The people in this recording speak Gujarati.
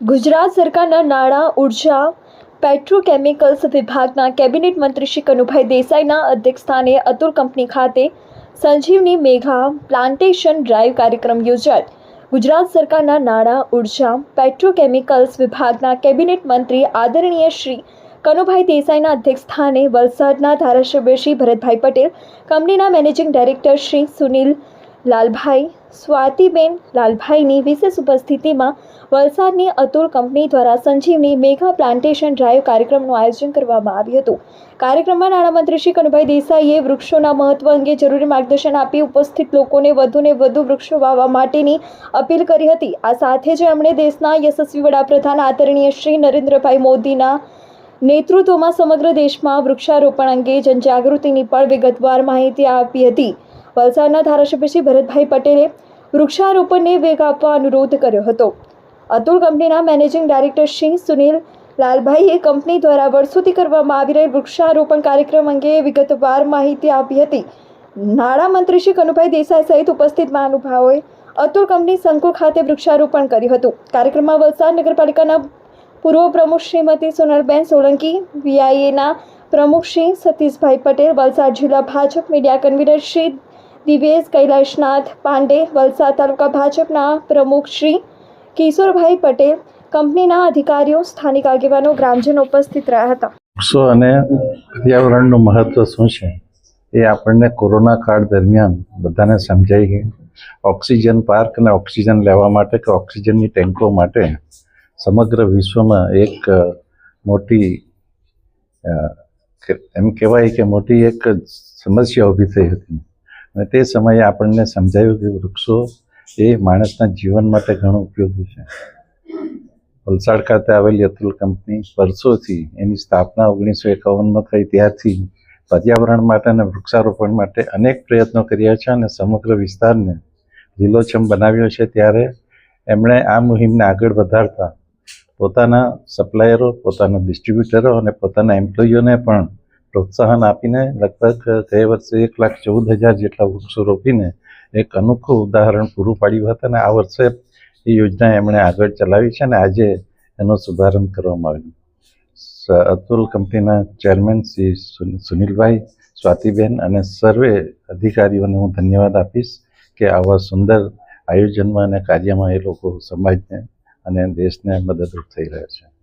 ગુજરાત સરકારના નાણાં, ઊર્જા, પેટ્રોકેમિકલ્સ વિભાગના કેબિનેટ મંત્રી શ્રી કનુભાઈ દેસાઈના અધ્યક્ષસ્થાને અતુલ કંપની ખાતે સંજીવની મેઘા પ્લાન્ટેશન ડ્રાઈવ કાર્યક્રમ યોજાય. ગુજરાત સરકારના નાણાં, ઊર્જા, પેટ્રોકેમિકલ્સ વિભાગના કેબિનેટ મંત્રી આદરણીય શ્રી કનુભાઈ દેસાઈના અધ્યક્ષસ્થાને વલસાડના ધારાસભ્ય શ્રી ભરતભાઈ પટેલ, કંપનીના મેનેજિંગ ડાયરેક્ટર શ્રી સુનિલ લાલભાઈ, સ્વાતિબેન લાલભાઈની વિશેષ ઉપસ્થિતિમાં વલસાડની અતુલ કંપની દ્વારા સંજીવની મેઘા પ્લાન્ટેશન ડ્રાઈવ કાર્યક્રમનું આયોજન કરવામાં આવ્યું હતું. કાર્યક્રમમાં નાણામંત્રી શ્રી કનુભાઈ દેસાઈએ વૃક્ષોના મહત્વ અંગે જરૂરી માર્ગદર્શન આપી ઉપસ્થિત લોકોને વધુને વધુ વૃક્ષો વાવવા માટેની અપીલ કરી હતી. આ સાથે જ એમણે દેશના યશસ્વી વડાપ્રધાન આદરણીય શ્રી નરેન્દ્રભાઈ મોદીના નેતૃત્વમાં સમગ્ર દેશમાં વૃક્ષારોપણ અંગે જનજાગૃતિની પણ વિગતવાર માહિતી આપી હતી. વલસાડના ધારાસભ્ય શ્રી ભરતભાઈ પટેલે વૃક્ષારોપણને વેગ આપવા અનુરોધ કર્યો હતો. અતુલ કંપનીના મેનેજિંગ ડાયરેક્ટર શ્રી સુનિલ લાલભાઈએ કંપની દ્વારા વર્ષોથી કરવામાં આવી રહેલ વૃક્ષારોપણ કાર્યક્રમ અંગે વિગતવાર માહિતી આપી હતી. નાણામંત્રી શ્રી કનુભાઈ દેસાઈ સહિત ઉપસ્થિત મહાનુભાવોએ અતુલ કંપની સંકુલ ખાતે વૃક્ષારોપણ કર્યું હતું. કાર્યક્રમમાં વલસાડ નગરપાલિકાના પૂર્વ પ્રમુખ શ્રીમતી સોનલબેન સોલંકી વીઆઈએના પ્રમુખ શ્રી સતીશભાઈ પટેલ, વલસાડ જિલ્લા ભાજપ મીડિયા કન્વીનર શ્રી દિવેશ કૈલાશનાથ પાંડે, વલસાડ તાલુકા ભાજપના પ્રમુખ શ્રી કિશોરભાઈ પટેલ, કંપનીના અધિકારીઓ, સ્થાનિક આગેવાનો, ગ્રામજનો ઉપસ્થિત રહ્યા હતા. વૃક્ષો અને પર્યાવરણનું મહત્ત્વ શું છે? એ આપણને કોરોના કાળ દરમિયાન બધાને સમજાઈ ગયું. ઓક્સિજન પાર્ક અને ઓક્સિજન લેવા માટે કે ઓક્સિજનની ટેન્કો માટે સમગ્ર વિશ્વમાં એક મોટી એમ કહેવાય કે મોટી એક સમસ્યા ઊભી થઈ હતી. અને તે સમયે આપણને સમજાયું કે વૃક્ષો એ માણસના જીવન માટે ઘણું ઉપયોગી છે. વલસાડ ખાતે આવેલી અતુલ કંપની વર્ષોથી એની સ્થાપના ઓગણીસો એકાવનમાં થઈ. ત્યારથી પર્યાવરણ માટે અને વૃક્ષારોપણ માટે અનેક પ્રયત્નો કર્યા છે અને સમગ્ર વિસ્તારને લીલોછમ બનાવ્યો છે. ત્યારે એમણે આ મુહિમને આગળ વધારતા પોતાના સપ્લાયરો, પોતાના ડિસ્ટ્રીબ્યુટરો અને પોતાના એમ્પ્લોયીઓને પણ પ્રોત્સાહન આપીને લગભગ ગયા વર્ષે એક લાખ ચૌદ હજાર જેટલા વૃક્ષો રોપીને એક અનોખું ઉદાહરણ પૂરું પાડ્યું હતું અને આ વર્ષે એ યોજના એમણે આગળ ચલાવી છે અને આજે એનો શુભારંભ કરવામાં આવ્યો. અતુલ કંપનીના ચેરમેન શ્રી સુન- સુનિલભાઈ સ્વાતિબેન અને સર્વે અધિકારીઓને હું ધન્યવાદ આપીશ કે આવા સુંદર આયોજનમાં અને કાર્યમાં એ લોકો સમાજને અને દેશને મદદરૂપ થઈ રહ્યા છે.